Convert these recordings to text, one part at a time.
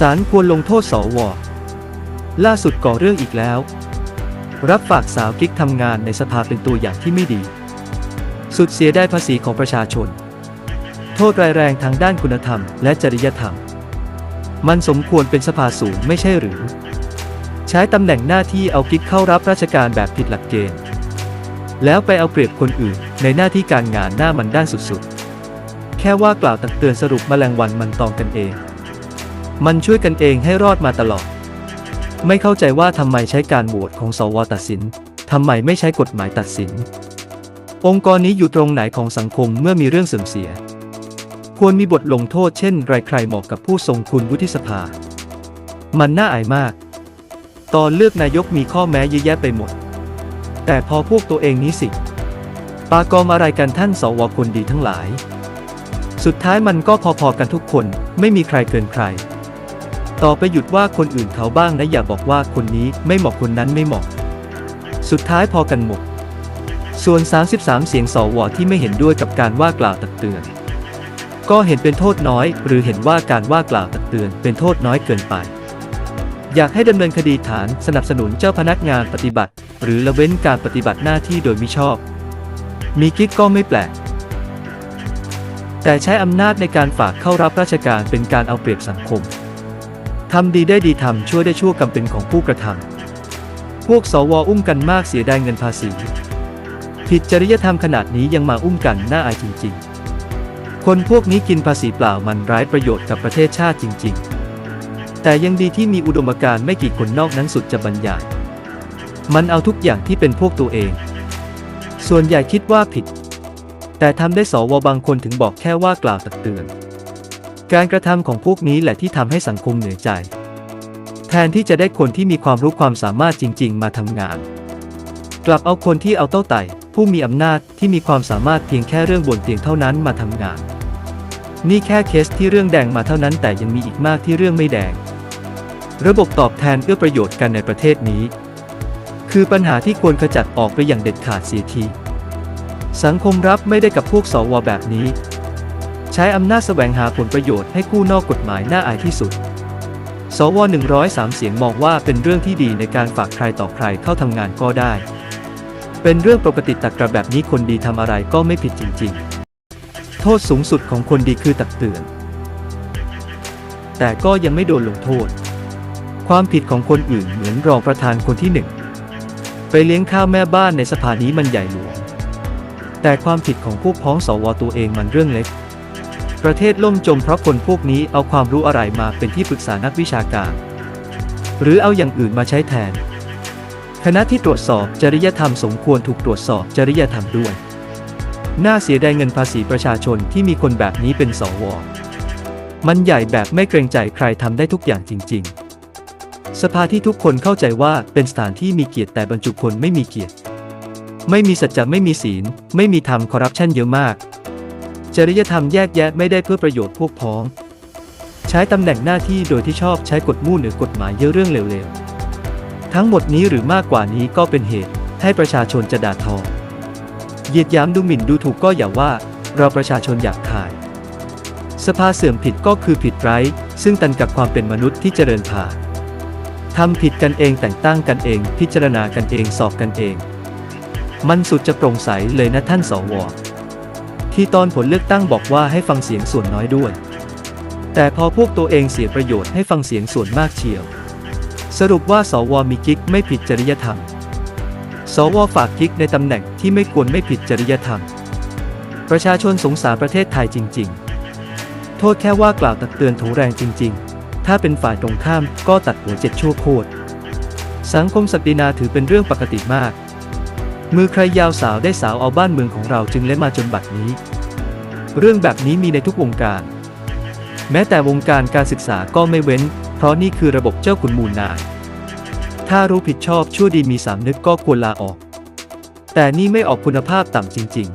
ศาลควรลงโทษสว ล่าสุดก่อเรื่องอีกแล้ว รับฝากสาวกิ๊กทำงานในสภาเป็นตัวอย่างที่ไม่ดี สุดเสียได้ภาษีของประชาชน โทษรายแรงทางด้านคุณธรรมและจริยธรรม มันสมควรเป็นสภาสูงไม่ใช่หรือ ใช้ตำแหน่งหน้าที่เอากิ๊กเข้ารับราชการแบบผิดหลักเกณฑ์ แล้วไปเอาเปรียบคนอื่นในหน้าที่การงานหน้ามันด้านสุดๆ แค่ว่ากล่าวตักเตือนสรุปแมลงวันมันตองกันเอง มันช่วยกันเองให้รอดมาตลอด ไม่เข้าใจว่าทำไมใช้การโหวตของสวตัดสินทำไมไม่ใช้กฎหมายตัดสิน องค์กรนี้อยู่ตรงไหนของสังคมเมื่อมีเรื่องเสื่อมเสีย ควรมีบทลงโทษเช่น ไรใครเหมาะกับผู้ทรงคุณวุฒิสภา มันน่าอายมาก ตอนเลือกนายกมีข้อแม้เยอะแยะไปหมด แต่พอพวกตัวเองนี้สิปากอมอะไรกันท่านสวคนดีทั้งหลาย สุดท้ายมันก็พอๆกันทุกคนไม่มีใครเกินใคร ต่อไปหยุดว่าคนอื่นเขาบ้างนะอย่าบอกว่าคนนี้ไม่เหมาะคนนั้นไม่เหมาะ สุดท้ายพอกันหมด ส่วน 33 เสียงสวที่ไม่เห็นด้วยกับการว่ากล่าวตักเตือน ก็เห็นเป็นโทษน้อย หรือเห็นว่าการว่ากล่าวตักเตือนเป็นโทษน้อยเกินไป อยากให้ดำเนินคดีฐานสนับสนุนเจ้าพนักงานปฏิบัติ หรือละเว้นการปฏิบัติหน้าที่โดยมิชอบ มีกิ๊กก็ไม่แปลกแต่ใช้อำนาจในการฝากเข้ารับราชการเป็นการเอาเปรียบสังคม ทำดีได้ดีทำชั่วได้ชั่วกำเป็นของผู้กระทำพวกสวอุ้มกันมากเสียดายเงินภาษีผิดจริยธรรมขนาดนี้ยังมาอุ้มกันน่าอายจริง ๆ คนพวกนี้กินภาษีเปล่ามันร้ายประโยชน์กับประเทศชาติจริง ๆ แต่ยังดีที่มีอุดมการณ์ไม่กี่คนนอกนั้นสุดจะบรรยายมันเอาทุกอย่างที่เป็นพวกตัวเอง ส่วนใหญ่คิดว่าผิด แต่ทำได้สวบางคนถึงบอกแค่ว่ากล่าวตักเตือน การกระทำของพวกนี้แหละที่ทำให้สังคมเหนื่อยใจ แทนที่จะได้คนที่มีความรู้ความสามารถจริง ๆ มาทำงาน กลับเอาคนที่เอาเต้าไต่ ผู้มีอำนาจที่มีความสามารถเพียงแค่เรื่องบนเตียงเท่านั้นมาทำงาน นี่แค่เคสที่เรื่องแดงมาเท่านั้นแต่ยังมีอีกมากที่เรื่องไม่แดง ระบบตอบแทนเอื้อประโยชน์กันในประเทศนี้ คือปัญหาที่ควรขจัดออกไปอย่างเด็ดขาดเสียทีสังคมรับไม่ได้กับพวกสวแบบนี้ ใช้อำนาจแสวงหาผลประโยชน์ให้คู่นอกกฎหมายน่าอายที่สุด สว 103 เสียงมองว่าเป็นเรื่องที่ดีในการฝากใครต่อใครเข้าทำงานก็ได้ เป็นเรื่องปกติตักกระแบบนี้คนดีทำอะไรก็ไม่ผิดจริง ๆ โทษสูงสุดของคนดีคือตักเตือน แต่ก็ยังไม่โดนลงโทษ ความผิดของคนอื่นเหมือนรองประธานคนที่หนึ่งไปเลี้ยงข้าวแม่บ้านในสภานี้มันใหญ่หลวงแต่ความผิดของพวกพ้องสวตัวเองมันเรื่องเล็ก ประเทศล่มจมเพราะคนพวกนี้เอาความรู้อะไรมาเป็นที่ปรึกษานักวิชาการ หรือเอาอย่างอื่นมาใช้แทน คณะที่ตรวจสอบจริยธรรมสมควรถูกตรวจสอบจริยธรรมด้วย น่าเสียดายเงินภาษีประชาชนที่มีคนแบบนี้เป็นสวมันใหญ่แบบไม่เกรงใจใครทำได้ทุกอย่างจริง ๆ สภาที่ทุกคนเข้าใจว่าเป็นสถานที่มีเกียรติแต่บรรจุคนไม่มีเกียรติ ไม่มีสัจจะไม่มีศีล ไม่มีธรรมคอร์รัปชันเยอะมาก จริยธรรมแยกแยะไม่ได้เพื่อประโยชน์พวกพ้อง ใช้ตำแหน่งหน้าที่โดยที่ชอบใช้กฎมู่เหนือกฎหมายเยอะเรื่องเร็วๆ ทั้งหมดนี้หรือมากกว่านี้ก็เป็นเหตุให้ประชาชนจะด่าทอเหยียดยามดูหมิ่นดูถูกก็อย่าว่า เราประชาชนอยากขาย สภาเสื่อมผิดก็คือผิดไร้ ซึ่งตันกับความเป็นมนุษย์ที่เจริญผ่าทำผิดกันเองแต่งตั้งกันเอง พิจารณากันเองสอบกันเอง มันสุดจะโปร่งใสเลยนะท่านสว ที่ตอนผลเลือกตั้งบอกว่าให้ฟังเสียงส่วนน้อยด้วย แต่พอพวกตัวเองเสียประโยชน์ให้ฟังเสียงส่วนมากเชียว สรุปว่าสวมีกิ๊กไม่ผิดจริยธรรม สวฝากกิ๊กในตำแหน่งที่ไม่ควรไม่ผิดจริยธรรม ประชาชนสงสารประเทศไทยจริง ๆ โทษแค่ว่ากล่าวตักเตือนถูแรงจริง ๆ ถ้าเป็นฝ่ายตรงข้ามก็ตัดหัวเจ็ดชั่วโคตรสังคมศักดินาถือเป็นเรื่องปกติมาก มือใครยาวสาวได้สาวเอาบ้านเมืองของเราจึงเละมาจนบัดนี้ เรื่องแบบนี้มีในทุกวงการ แม้แต่วงการการศึกษาก็ไม่เว้น เพราะนี่คือระบบเจ้าขุนมูลนาย ถ้ารู้ผิดชอบชั่วดีมีสามนึกก็ควรลาออก แต่นี่ไม่ออกคุณภาพต่ำจริง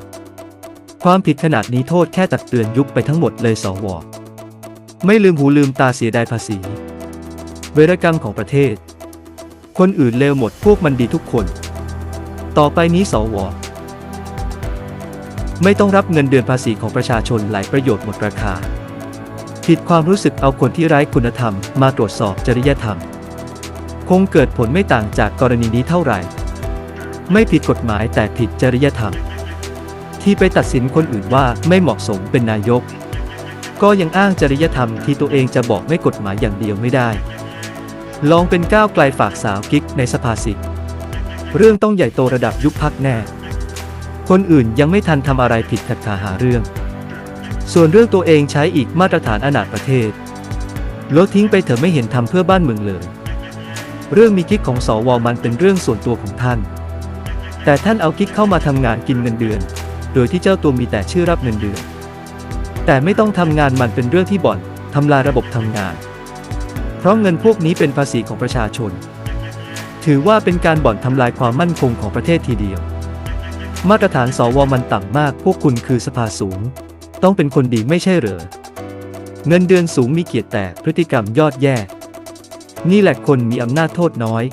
ๆ ความผิดขนาดนี้โทษแค่ตักเตือนยุบไปทั้งหมดเลยสวไม่ลืมหูลืมตาเสียดายภาษี เวรกรรมของประเทศ คนอื่นเลวหมดพวกมันดีทุกคน ต่อไปนี้สว ไม่ต้องรับเงินเดือนภาษีของประชาชนหลายประโยชน์หมดราคา ผิดความรู้สึกเอาคนที่ไร้คุณธรรมมาตรวจสอบจริยธรรม คงเกิดผลไม่ต่างจากกรณีนี้เท่าไหร่ ไม่ผิดกฎหมายแต่ผิดจริยธรรม ที่ไปตัดสินคนอื่นว่าไม่เหมาะสมเป็นนายก ก็ยังอ้างจริยธรรมที่ตัวเองจะบอกไม่กฎหมายอย่างเดียวไม่ได้ ลองเป็นก้าวไกลฝากสาวกิ๊กในสภาสิ เรื่องต้องใหญ่โตระดับยุคพักแน่ คนอื่นยังไม่ทันทำอะไรผิดขัดขาหาเรื่อง ส่วนเรื่องตัวเองใช้อีกมาตรฐานอนาถประเทศลดทิ้งไปเถอะไม่เห็นทำเพื่อบ้านเมืองเลย เรื่องมีกิ๊กของสวมันเป็นเรื่องส่วนตัวของท่าน แต่ท่านเอากิ๊กเข้ามาทำงานกินเงินเดือน โดยที่เจ้าตัวมีแต่ชื่อรับเงินเดือน แต่ไม่ต้องทำงานมันเป็นเรื่องที่บ่อนทำลายระบบทำงาน เพราะเงินพวกนี้เป็นภาษีของประชาชน ถือว่าเป็นการบ่อนทำลายความมั่นคงของประเทศทีเดียว มาตรฐานสวมันต่ำมาก พวกคุณคือสภาสูง ต้องเป็นคนดีไม่ใช่เหรอ เงินเดือนสูงมีเกียรติแต่พฤติกรรมยอดแย่ นี่แหละคนมีอำนาจโทษน้อย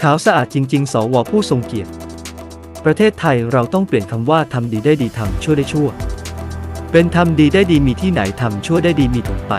ขาวสะอาดจริง ๆ สวผู้ทรงเกียรติ ประเทศไทยเราต้องเปลี่ยนคำว่าทำดีได้ดีทำชั่วได้ชั่ว เป็นทำดีได้ดีมีที่ไหนทำชั่วได้ดีมีถงไป